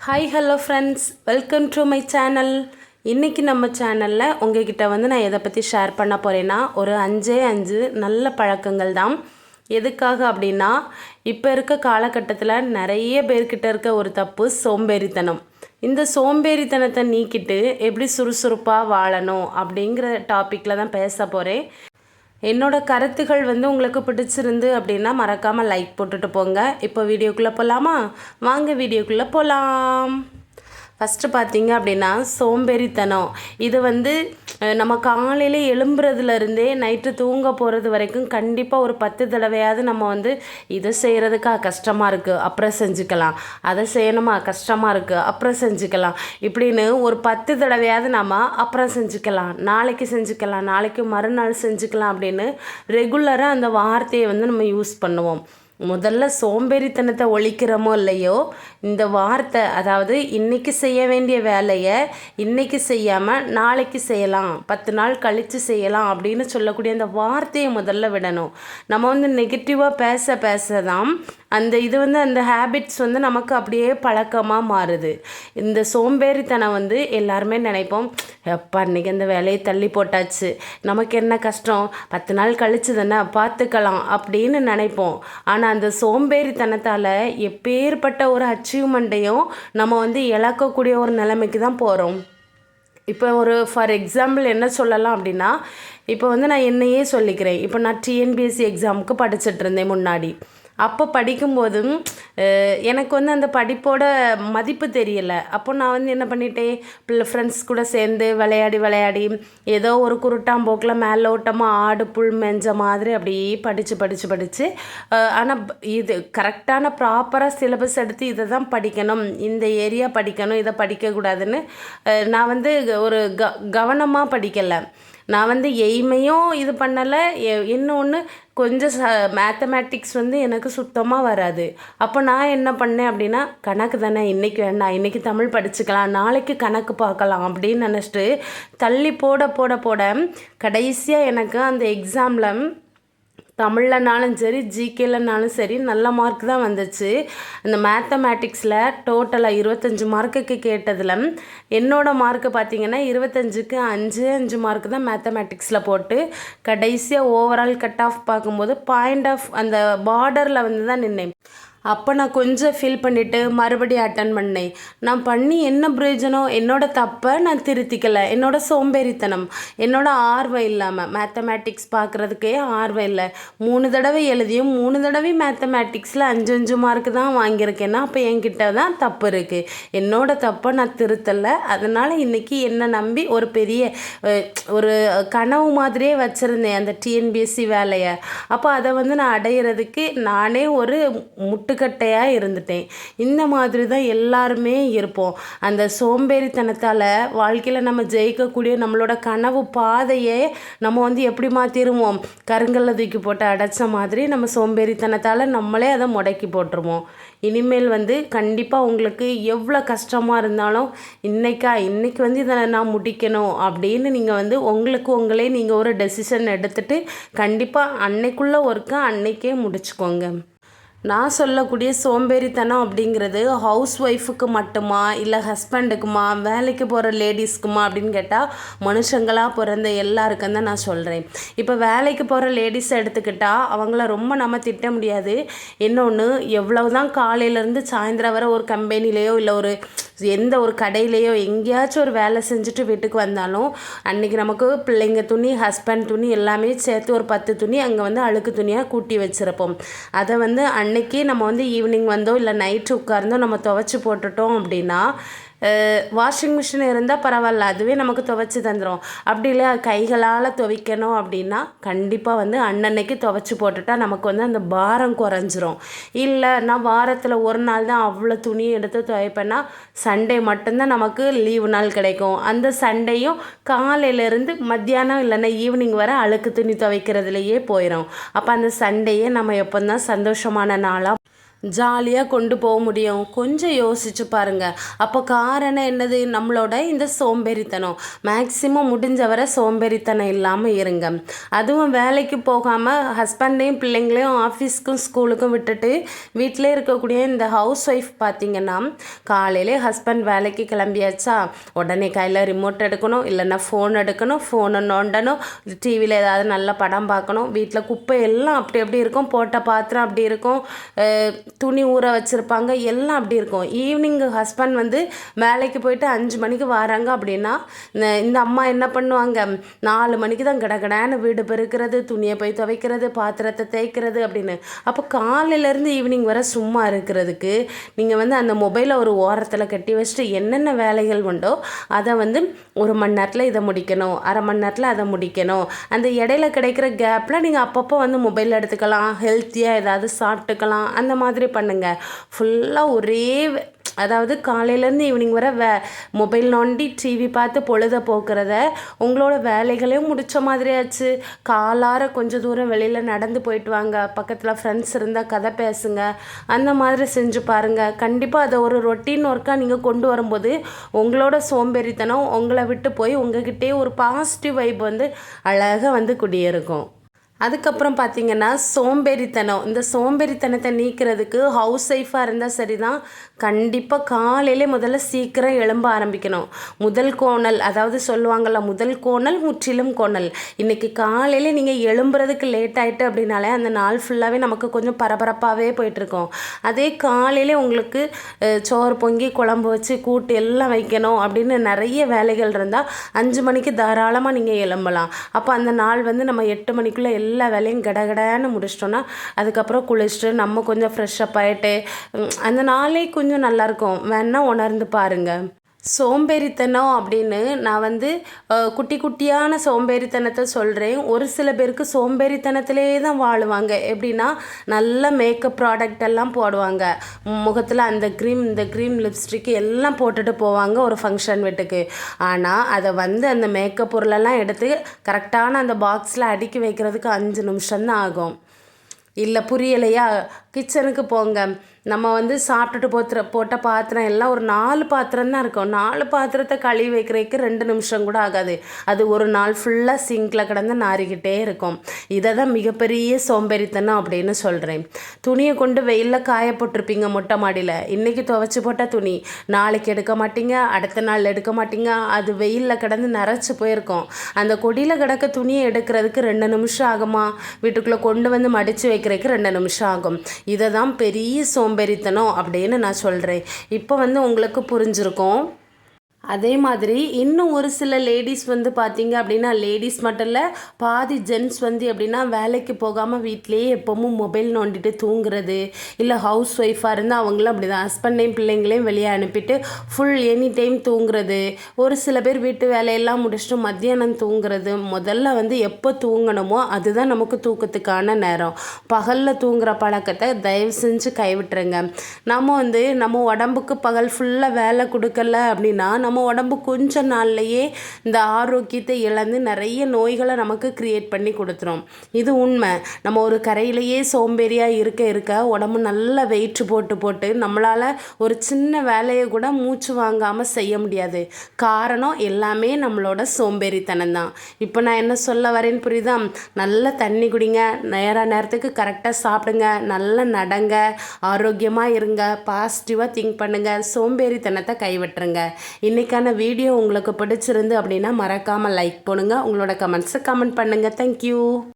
Hi hello friends welcome to my channel இன்றைக்கி நம்ம சேனலில் உங்ககிட்ட வந்து நான் எதை பற்றி ஷேர் பண்ண போகிறேன்னா ஒரு அஞ்சே அஞ்சு நல்ல பழக்கங்கள் தான். எதுக்காக அப்படின்னா இப்போ இருக்க காலகட்டத்தில் நிறைய பேர்கிட்ட இருக்க ஒரு தப்பு சோம்பேறித்தனம். இந்த சோம்பேறித்தனத்தை நீக்கிட்டு எப்படி சுறுசுறுப்பாக வாழணும் அப்படிங்கிற டாப்பிக்கில் தான் பேச போகிறேன் என்னோடய கருத்துகள் வந்து உங்களுக்கு பிடிச்சிருந்து அப்படின்னா மறக்காமல் லைக் போட்டுட்டு போங்க. இப்போ வீடியோக்குள்ளே போகலாமா வாங்க வீடியோக்குள்ளே போகலாம் ஃபஸ்ட்டு பார்த்தீங்க அப்படின்னா சோம்பேறித்தனம். இது வந்து நம்ம காலையில் எழும்புறதுலேருந்தே நைட்டு தூங்க போகிறது வரைக்கும் கண்டிப்பாக ஒரு பத்து தடவையாவது நம்ம வந்து இதை செய்கிறதுக்கா கஷ்டமாக இருக்குது அப்புறம் செஞ்சுக்கலாம். அதை செய்யணுமா? கஷ்டமாக இருக்குது அப்புறம் செஞ்சுக்கலாம். இப்படின்னு ஒரு பத்து தடவையாவது நம்ம அப்புறம் செஞ்சுக்கலாம். நாளைக்கு செஞ்சுக்கலாம். நாளைக்கு மறுநாள் செஞ்சுக்கலாம் அப்படின்னு ரெகுலராக அந்த வார்த்தையை வந்து நம்ம யூஸ் பண்ணுவோம். முதல்ல சோம்பேறித்தனத்தை ஒழிக்கிறோமோ இல்லையோ இந்த வார்த்தை அதாவது இன்றைக்கி செய்ய வேண்டிய வேலையை இன்றைக்கி செய்யாமல் நாளைக்கு செய்யலாம் பத்து நாள் கழித்து செய்யலாம் அப்படின்னு சொல்லக்கூடிய அந்த வார்த்தையை முதல்ல விடணும். நம்ம வந்து நெகட்டிவாக பேச பேச தான் அந்த இது வந்து அந்த ஹேபிட்ஸ் வந்து நமக்கு அப்படியே பழக்கமாக மாறுது. இந்த சோம்பேறித்தனம் வந்து எல்லாருமே நினைப்போம் எப்பா இன்னைக்கு அந்த வேலையை தள்ளி போட்டாச்சு நமக்கு என்ன கஷ்டம் பத்து நாள் கழிச்சு தானே பார்த்துக்கலாம் அப்படின்னு நினைப்போம். ஆனால் அந்த சோம்பேறித்தனத்தால் எப்பேற்பட்ட ஒரு அச்சீவ்மெண்ட்டையும் நம்ம வந்து இழக்கக்கூடிய ஒரு நிலைமைக்கு தான் போகிறோம் இப்போ ஒரு ஃபார் எக்ஸாம்பிள் என்ன சொல்லலாம் அப்படின்னா இப்போ வந்து நான் என்னையே சொல்லிக்கிறேன். இப்போ நான் டிஎன்பிஎஸ்சி எக்ஸாமுக்கு படிச்சுட்டு இருந்தேன் முன்னாடி. அப்போ படிக்கும்போதும் எனக்கு வந்து அந்த படிப்போட மதிப்பு தெரியல. அப்போ நான் வந்து என்ன பண்ணிட்டேன் பிள்ளை ஃப்ரெண்ட்ஸ் கூட சேர்ந்து விளையாடி விளையாடி ஏதோ ஒரு குருட்டாம்போக்கில் மேலோட்டமாக ஆடு புல் மெஞ்ச மாதிரி அப்படியே படித்து படித்து படித்து ஆனால் இது கரெக்டான ப்ராப்பராக சிலபஸ் எடுத்து இதை தான் படிக்கணும். இந்த ஏரியா படிக்கணும் இதை படிக்கக்கூடாதுன்னு நான் வந்து ஒரு க கவனமாக படிக்கலை. நான் வந்து எய்மையும் இது பண்ணலை இன்னொன்று கொஞ்சம் ச மேத்தமேட்டிக்ஸ் வந்து எனக்கு சுத்தமாக வராது. அப்போ நான் என்ன பண்ணேன் அப்படின்னா கணக்கு தானே இன்றைக்கி வேண்டாம் இன்றைக்கி தமிழ் படிச்சுக்கலாம் நாளைக்கு கணக்கு பார்க்கலாம் அப்படின்னு நினச்சிட்டு தள்ளி போட போட போட கடைசியாக எனக்கு அந்த எக்ஸாமில் தமிழ்லனாலும் சரி ஜிகேலனாலும் சரி நல்ல மார்க் தான் வந்துச்சு. இந்த மேத்தமேட்டிக்ஸில் டோட்டலாக இருபத்தஞ்சி மார்க்குக்கு கேட்டதில் என்னோடய மார்க்கு பார்த்தீங்கன்னா இருபத்தஞ்சுக்கு அஞ்சு அஞ்சு மார்க் தான் மேத்தமேட்டிக்ஸில் போட்டு கடைசியாக ஓவரால் கட் ஆஃப் பார்க்கும்போது பாயிண்ட் ஆஃப் அந்த பார்டரில் வந்து தான் நின்னேன். அப்போ நான் கொஞ்சம் ஃபீல் பண்ணிவிட்டு மறுபடியும் அட்டன் பண்ணேன். நான் பண்ணி என்ன பிரயோஜனம்? என்னோடய தப்பை நான் திருத்திக்கலை. என்னோடய சோம்பேறித்தனம். என்னோடய ஆர்வம் இல்லாமல் மேத்தமேட்டிக்ஸ் பார்க்குறதுக்கே ஆர்வம் இல்லை. மூணு தடவை எழுதியும் மூணு தடவை மேத்தமேட்டிக்ஸில் அஞ்சு அஞ்சு மார்க் தான் வாங்கியிருக்கேன்னா அப்போ என்கிட்ட தான் தப்பு இருக்குது என்னோடய தப்பை நான் திருத்தலை. அதனால் இன்றைக்கி என்னை நம்பி ஒரு பெரிய ஒரு கனவு மாதிரியே வச்சுருந்தேன் அந்த டிஎன்பிஎஸ்சி வேலையை. அப்போ அதை வந்து நான் அடையிறதுக்கு நானே ஒரு முட்டுக்கட்டையாக இருந்துட்டேன். இந்த மாதிரி தான் எல்லாருமே இருப்போம். அந்த சோம்பேறித்தனத்தால் வாழ்க்கையில் நம்ம ஜெயிக்கக்கூடிய நம்மளோட கனவு பாதையே நம்ம வந்து எப்படி மாற்றிடுவோம் கருங்கல்ல தூக்கி போட்டு அடைச்ச மாதிரி நம்ம சோம்பேறித்தனத்தால் நம்மளே அதை முடக்கி போட்டுருவோம். இனிமேல் வந்து கண்டிப்பாக உங்களுக்கு எவ்வளோ கஷ்டமாக இருந்தாலும் இன்றைக்கா இன்றைக்கி வந்து இதை நான் முடிக்கணும் அப்படின்னு நீங்கள் வந்து உங்களுக்கு உங்களே நீங்கள் ஒரு டெசிஷன் எடுத்துகிட்டு கண்டிப்பாக அன்னைக்குள்ள ஒர்க்கை அன்னைக்கே முடிச்சுக்கோங்க. நான் சொல்லக்கூடிய சோம்பேறித்தனம் அப்படிங்கிறது ஹவுஸ் ஒய்ஃபுக்கு மட்டுமா? இல்லை ஹஸ்பண்டுக்குமா வேலைக்கு போகிற லேடிஸ்க்குமா அப்படின்னு கேட்டால் மனுஷங்களாக பிறந்த எல்லாருக்கும் தான் நான் சொல்கிறேன் இப்போ வேலைக்கு போகிற லேடிஸை எடுத்துக்கிட்டால் அவங்கள ரொம்ப நம்ம திட்ட முடியாது. இன்னொன்று எவ்வளவு தான் காலையிலேருந்து சாயந்தரம் வர ஒரு கம்பெனிலேயோ இல்லை ஒரு எந்த ஒரு கடையிலையோ எங்கேயாச்சும் ஒரு வேலை செஞ்சுட்டு வீட்டுக்கு வந்தாலும் அன்றைக்கி நமக்கு பிள்ளைங்க துணி ஹஸ்பண்ட் துணி எல்லாமே சேர்த்து ஒரு பத்து துணி அங்கே வந்து அழுக்கு துணியாக கூட்டி வச்சுருப்போம். அதை வந்து அன்னைக்கு நம்ம வந்து ஈவினிங் வந்தோ இல்லை நைட்டு உட்கார்ந்தோ நம்ம துவைச்சி போட்டுட்டோம் அப்படின்னா வாஷிங் மிஷின் இருந்தால் பரவாயில்ல அதுவே நமக்கு துவைச்சி தந்துடும் அப்படி இல்லை கைகளால் துவைக்கணும் அப்படின்னா கண்டிப்பாக வந்து அன்னன்னைக்கு துவைச்சி போட்டுட்டா நமக்கு வந்து அந்த பாரம் குறைஞ்சிரும். இல்லை நான் வாரத்தில் ஒரு நாள் தான் அவ்வளோ துணி எடுத்து துவைப்பேன்னா சண்டே மட்டும்தான் நமக்கு லீவு நாள் கிடைக்கும். அந்த சண்டேயும் காலையிலேருந்து மத்தியானம் இல்லைன்னா ஈவினிங் வர அழுக்கு துணி துவைக்கிறதுலையே போயிடும் அப்போ அந்த சண்டேயே நம்ம எப்போ தான் சந்தோஷமான நாளாக ஜாலியாக கொண்டு போக முடியும். கொஞ்சம் யோசிச்சு பாருங்கள் அப்போ காரணம் என்னது? நம்மளோட இந்த சோம்பேறித்தனம். மேக்சிமம் முடிஞ்ச வரை சோம்பேறித்தனம் இல்லாமல் இருங்க. அதுவும் வேலைக்கு போகாமல் ஹஸ்பண்டையும் பிள்ளைங்களையும் ஆஃபீஸ்க்கும் ஸ்கூலுக்கும் விட்டுட்டு வீட்டிலே இருக்கக்கூடிய இந்த ஹவுஸ் ஒய்ஃப் பார்த்தீங்கன்னா காலையிலே ஹஸ்பண்ட் வேலைக்கு கிளம்பியாச்சா? உடனே கையில் ரிமோட் எடுக்கணும். இல்லைன்னா ஃபோன் எடுக்கணும். ஃபோனை நோண்டணும். டிவியில் ஏதாவது நல்ல படம் பார்க்கணும். வீட்டில் குப்பை எல்லாம் அப்படி அப்படி இருக்கும். போட்ட பாத்திரம் அப்படி இருக்கும். துணி ஊற வச்சுருப்பாங்க எல்லாம் அப்படி இருக்கும். ஈவினிங் ஹஸ்பண்ட் வந்து வேலைக்கு போயிட்டு அஞ்சு மணிக்கு வராங்க அப்படின்னா இந்த- இந்த அம்மா என்ன பண்ணுவாங்க? நாலு மணிக்கு தான் கடகடான்னு வீடு பெருக்கிறது துணியை போய் துவைக்கிறது பாத்திரத்தை தேய்க்கிறது அப்படின்னு. அப்போ காலையிலேருந்து ஈவினிங் வர சும்மா இருக்கிறதுக்கு நீங்கள் வந்து அந்த மொபைலை ஒரு ஓரத்தில் கட்டி வச்சுட்டு என்னென்ன வேலைகள் உண்டோ அதை வந்து ஒரு மணி நேரத்தில் இதை முடிக்கணும் அரை மணி நேரத்தில் அதை முடிக்கணும். அந்த இடையில கிடைக்கிற கேப்பில் நீங்கள் அப்பப்போ வந்து மொபைல் எடுத்துக்கலாம் ஹெல்த்தியாக ஏதாவது சாப்பிட்டுக்கலாம் அந்த மாதிரி பண்ணுங்கள் ஃபுல்லாக ஒரே அதாவது காலையிலேருந்து ஈவினிங் வர வே மொபைல் நோண்டி டிவி பார்த்து பொழுத போக்குறத உங்களோட வேலைகளையும் முடித்த மாதிரியாச்சு. காலார கொஞ்சம் தூரம் வெளியில் நடந்து போயிட்டு வாங்க. பக்கத்தில் ஃப்ரெண்ட்ஸ் இருந்தால் கதை பேசுங்க. அந்த மாதிரி செஞ்சு பாருங்கள் கண்டிப்பாக அதை ஒரு ரொட்டீன் ஒர்க்காக நீங்கள் கொண்டு வரும்போது உங்களோட சோம்பேறித்தனம் உங்களை விட்டு போய் உங்ககிட்டயே ஒரு பாசிட்டிவ் வைப் வந்து அழகாக வந்து குடியிருக்கும் அதுக்கப்புறம் பார்த்தீங்கன்னா சோம்பேறித்தனம். இந்த சோம்பேறித்தனத்தை நீக்கிறதுக்கு ஹவுஸ் ஒய்ஃபாக இருந்தால் சரி தான் கண்டிப்பாக காலையிலே முதல்ல சீக்கிரம் எழும்ப ஆரம்பிக்கணும். முதல் கோணல் அதாவது சொல்லுவாங்கள்ல முதல் கோணல் முற்றிலும் கோணல். இன்றைக்கி காலையில் நீங்கள் எழும்புறதுக்கு லேட் ஆகிட்டு அப்படின்னாலே அந்த நாள் ஃபுல்லாகவே நமக்கு கொஞ்சம் பரபரப்பாகவே போயிட்டுருக்கோம். அதே காலையிலே உங்களுக்கு சோறு பொங்கி குழம்பு வச்சு கூட்டு எல்லாம் வைக்கணும் அப்படின்னு நிறைய வேலைகள் இருந்தால் அஞ்சு மணிக்கு தாராளமாக நீங்கள் எழும்பலாம். அப்போ அந்த நாள் வந்து நம்ம எட்டு மணிக்குள்ளே எல்லா வேலையும் கடகடன்னு முடிச்சிட்டோன்னா அதுக்கப்புறம் குளிச்சுட்டு நம்ம கொஞ்சம் ஃப்ரெஷ்ஷப் ஆகிட்டு அந்த நாளே கொஞ்சம் நல்லாயிருக்கும் வேணால் உணர்ந்து பாருங்கள் சோம்பேறித்தனம் அப்படின்னு நான் வந்து குட்டி குட்டியான சோம்பேறித்தனத்தை சொல்கிறேன் ஒரு சில பேருக்கு சோம்பேறித்தனத்திலே தான் வாழுவாங்க. எப்படின்னா நல்ல மேக்கப் ப்ராடக்ட் எல்லாம் போடுவாங்க. முகத்தில் அந்த க்ரீம் இந்த க்ரீம் லிப்ஸ்டிக் எல்லாம் போட்டுட்டு போவாங்க ஒரு ஃபங்க்ஷன் வீட்டுக்கு. ஆனால் அதை வந்து அந்த மேக்கப் பொருளெல்லாம் எடுத்து கரெக்டான அந்த பாக்ஸில் அடுக்கி வைக்கிறதுக்கு அஞ்சு நிமிஷம்தான் ஆகும். இல்லை புரியலையா? கிச்சனுக்கு போங்க. நம்ம வந்து சாப்பிட்டுட்டு போத்துற போட்ட பாத்திரம் எல்லாம் ஒரு நாலு பாத்திரம் தான் இருக்கும். நாலு பாத்திரத்தை கழுவி வைக்கிறதுக்கு ரெண்டு நிமிஷம் கூட ஆகாது. அது ஒரு நாள் ஃபுல்லாக சிங்கில் கிடந்து நாரிக்கிட்டே இருக்கும். இதை தான் மிகப்பெரிய சோம்பேறித்தனம் அப்படின்னு சொல்கிறேன் துணியை கொண்டு வெயிலில் காய போட்டிருப்பீங்க மொட்டை மாடியில். இன்றைக்கி துவைச்சி போட்ட துணி. நாளைக்கு எடுக்க மாட்டீங்க அடுத்த நாள் எடுக்க மாட்டீங்க. அது வெயிலில் கிடந்து நரைச்சி போயிருக்கும். அந்த கொடியில் கிடக்க துணியை எடுக்கிறதுக்கு ரெண்டு நிமிஷம் ஆகுமா? வீட்டுக்குள்ளே கொண்டு வந்து மடித்து வைக்கிறதுக்கு ரெண்டு நிமிஷம் ஆகும். இதை தான் பெரிய சோம்பேறித்தனம் அப்படின்னு நான் சொல்கிறேன் இப்போ வந்து உங்களுக்கு புரிஞ்சிருக்கும். அதே மாதிரி இன்னும் ஒரு சில லேடிஸ் வந்து பார்த்தீங்க அப்படின்னா லேடிஸ் மட்டும் இல்லை பாதி ஜென்ஸ் வந்து எப்படின்னா வேலைக்கு போகாமல் வீட்டிலேயே எப்போவும் மொபைல் நோண்டிட்டு தூங்குறது இல்லை ஹவுஸ் ஒய்ஃபாக இருந்தால் அவங்களும் அப்படி தான் ஹஸ்பண்டையும் பிள்ளைங்களையும் வெளியே அனுப்பிட்டு ஃபுல் எனி டைம் தூங்குறது ஒரு சில பேர் வீட்டு வேலையெல்லாம் முடிச்சுட்டு மத்தியானம் தூங்குறது முதல்ல வந்து எப்போ தூங்கணுமோ அதுதான் நமக்கு தூக்கத்துக்கான நேரம். பகலில் தூங்குற பழக்கத்தை தயவு செஞ்சு கைவிட்டுருங்க. நம்ம வந்து நம்ம உடம்புக்கு பகல் ஃபுல்லாக வேலை கொடுக்கல அப்படின்னா நம்ம உடம்பு கொஞ்ச நாள்லையே இந்த ஆரோக்கியத்தை இழந்து நிறைய நோய்களை நமக்கு கிரியேட் பண்ணி கொடுத்துரும். இது உண்மை. நம்ம ஒரு கரையிலேயே சோம்பேறியாக இருக்க இருக்க உடம்பு நல்லா வெயிட் போட்டு போட்டு நம்மளால் ஒரு சின்ன வேலையை கூட மூச்சு வாங்காமல் செய்ய முடியாது. காரணம் எல்லாமே நம்மளோட சோம்பேறித்தனம் தான். இப்போ நான் என்ன சொல்ல வரேன்னு புரியுதா? நல்ல தண்ணி குடிங்க. நேர நேரத்துக்கு கரெக்டாக சாப்பிடுங்க. நல்லா நடங்க. ஆரோக்கியமாக இருங்க. பாசிட்டிவாக திங்க் பண்ணுங்கள் சோம்பேறித்தனத்தை கைவிட்டுருங்க. இன்றைக்கான வீடியோ உங்களுக்கு பிடிச்சிருந்து அப்படின்னா மறக்காமல் லைக் பண்ணுங்கள் உங்களோட கமெண்ட்ஸை கமெண்ட் பண்ணுங்கள் தேங்க்யூ